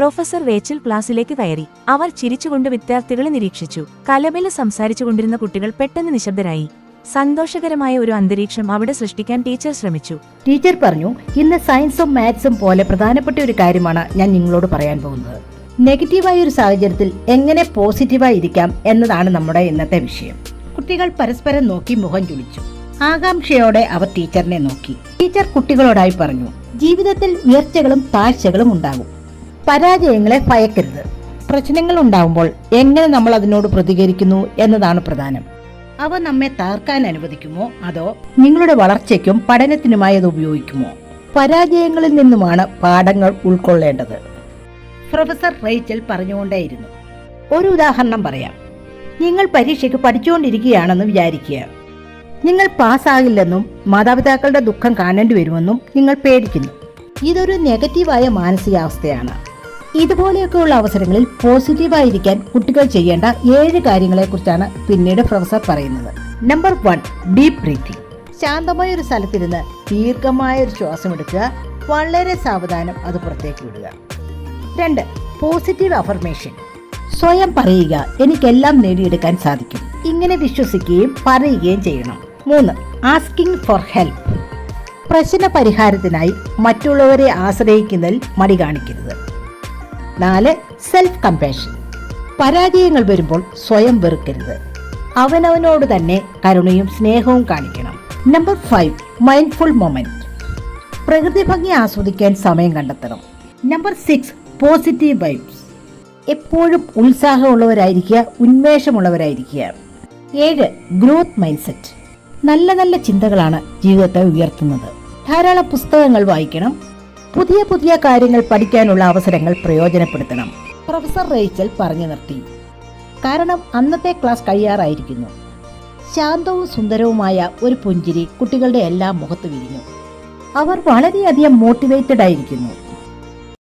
Professor Rachel ക്ലാസ്സിലേക്ക് കയറി. അവർ ചിരിച്ചുകൊണ്ട് വിദ്യാർത്ഥികളെ നിരീക്ഷിച്ചു. കലബിൽ സംസാരിച്ചുകൊണ്ടിരുന്ന കുട്ടികൾ പെട്ടെന്ന് നിശബ്ദരായി. സന്തോഷകരമായ ഒരു അന്തരീക്ഷം അവിടെ സൃഷ്ടിക്കാൻ ടീച്ചർ ശ്രമിച്ചു. ടീച്ചർ പറഞ്ഞു ഇന്ന് സയൻസും മാത്സും പോലെ പ്രധാനപ്പെട്ട ഒരു കാര്യമാണ് ഞാൻ നിങ്ങളോട് പറയാൻ പോകുന്നത്. നെഗറ്റീവായ ഒരു സാഹചര്യത്തിൽ എങ്ങനെ പോസിറ്റീവായി ഇരിക്കാം എന്നതാണ് നമ്മുടെ ഇന്നത്തെ വിഷയം. കുട്ടികൾ പരസ്പരം നോക്കി മുഖം ചുളിച്ചു. ആകാംക്ഷയോടെ അവർ ടീച്ചറിനെ നോക്കി. ടീച്ചർ കുട്ടികളോടായി പറഞ്ഞു ജീവിതത്തിൽ ഉയർച്ചകളും താഴ്ചകളും ഉണ്ടാകും. പരാജയങ്ങളെ ഭയക്കരുത്. പ്രശ്നങ്ങൾ ഉണ്ടാവുമ്പോൾ എങ്ങനെ നമ്മൾ അതിനോട് പ്രതികരിക്കുന്നു എന്നതാണ് പ്രധാനം. അവ നമ്മെ തകർക്കാൻ അനുവദിക്കുമോ? അതോ നിങ്ങളുടെ വളർച്ചയ്ക്കും പഠനത്തിനുമായി അത് ഉപയോഗിക്കുമോ? പരാജയങ്ങളിൽ നിന്നുമാണ് പാഠങ്ങൾ ഉൾക്കൊള്ളേണ്ടത്. Professor Rachel പറഞ്ഞുകൊണ്ടേയിരുന്നു. ഒരു ഉദാഹരണം പറയാം. നിങ്ങൾ പരീക്ഷയ്ക്ക് പഠിച്ചുകൊണ്ടിരിക്കുകയാണെന്ന് വിചാരിക്കുക. നിങ്ങൾ പാസ്സാകില്ലെന്നും മാതാപിതാക്കളുടെ ദുഃഖം കാണേണ്ടി വരുമെന്നും നിങ്ങൾ പേടിക്കുന്നു. ഇതൊരു നെഗറ്റീവായ മാനസികാവസ്ഥയാണ്. ഇതുപോലെയൊക്കെയുള്ള അവസരങ്ങളിൽ പോസിറ്റീവായിരിക്കാൻ കുട്ടികൾ ചെയ്യേണ്ട ഏഴ് കാര്യങ്ങളെക്കുറിച്ചാണ് പിന്നീട് പ്രൊഫസർ പറയുന്നത്. നമ്പർ വൺ ഡീപ് ബ്രീത്തിങ് ശാന്തമായ ഒരു സ്ഥലത്തിരുന്ന് ദീർഘമായ ഒരു ശ്വാസം എടുക്കുക. വളരെ സാവധാനം അത് പുറത്തേക്ക് വിടുക. രണ്ട് പോസിറ്റീവ് അഫർമേഷൻ സ്വയം പറയുക എനിക്കെല്ലാം നേടിയെടുക്കാൻ സാധിക്കും. ഇങ്ങനെ വിശ്വസിക്കുകയും പറയുകയും ചെയ്യണം. മൂന്ന് ആസ്കിംഗ് ഫോർ ഹെൽപ്പ് പ്രശ്ന പരിഹാരത്തിനായി മറ്റുള്ളവരെ ആശ്രയിക്കുന്നതിൽ മടി കാണിക്കരുത്. നാല് സെൽഫ് കമ്പാഷൻ പരാജയങ്ങൾ വരുമ്പോൾ സ്വയം വെറുക്കരുത്. അവനവനോട് തന്നെ കരുണയും സ്നേഹവും കാണിക്കണം. നമ്പർ ഫൈവ് മൈൻഡ്ഫുൾ മൊമെന്റ് പ്രകൃതി ഭംഗി ആസ്വദിക്കാൻ സമയം കണ്ടെത്തണം. നമ്പർ സിക്സ് പോസിറ്റീവ് വൈബ്സ് എപ്പോഴും ഉത്സാഹമുള്ളവരായിരിക്കുക ഉന്മേഷമുള്ളവരായിരിക്കുക. ഏഴ് ഗ്രോത്ത് മൈൻഡ് സെറ്റ് നല്ല നല്ല ചിന്തകളാണ് ജീവിതത്തെ ഉയർത്തുന്നത്. ധാരാളം പുസ്തകങ്ങൾ വായിക്കണം പുതിയ പുതിയ കാര്യങ്ങൾ പഠിക്കാനുള്ള അവസരങ്ങൾ പ്രയോജനപ്പെടുത്തണം. പ്രൊഫസർ റേച്ചൽ പറഞ്ഞു നിർത്തി. കാരണം അന്നത്തെ ക്ലാസ് കഴിയാറായിരിക്കുന്നു. ശാന്തവും സുന്ദരവുമായ ഒരു പുഞ്ചിരി കുട്ടികളുടെ എല്ലാം മുഖത്ത് വിരിഞ്ഞു. അവർ വളരെയധികം മോട്ടിവേറ്റഡ് ആയിരിക്കുന്നു.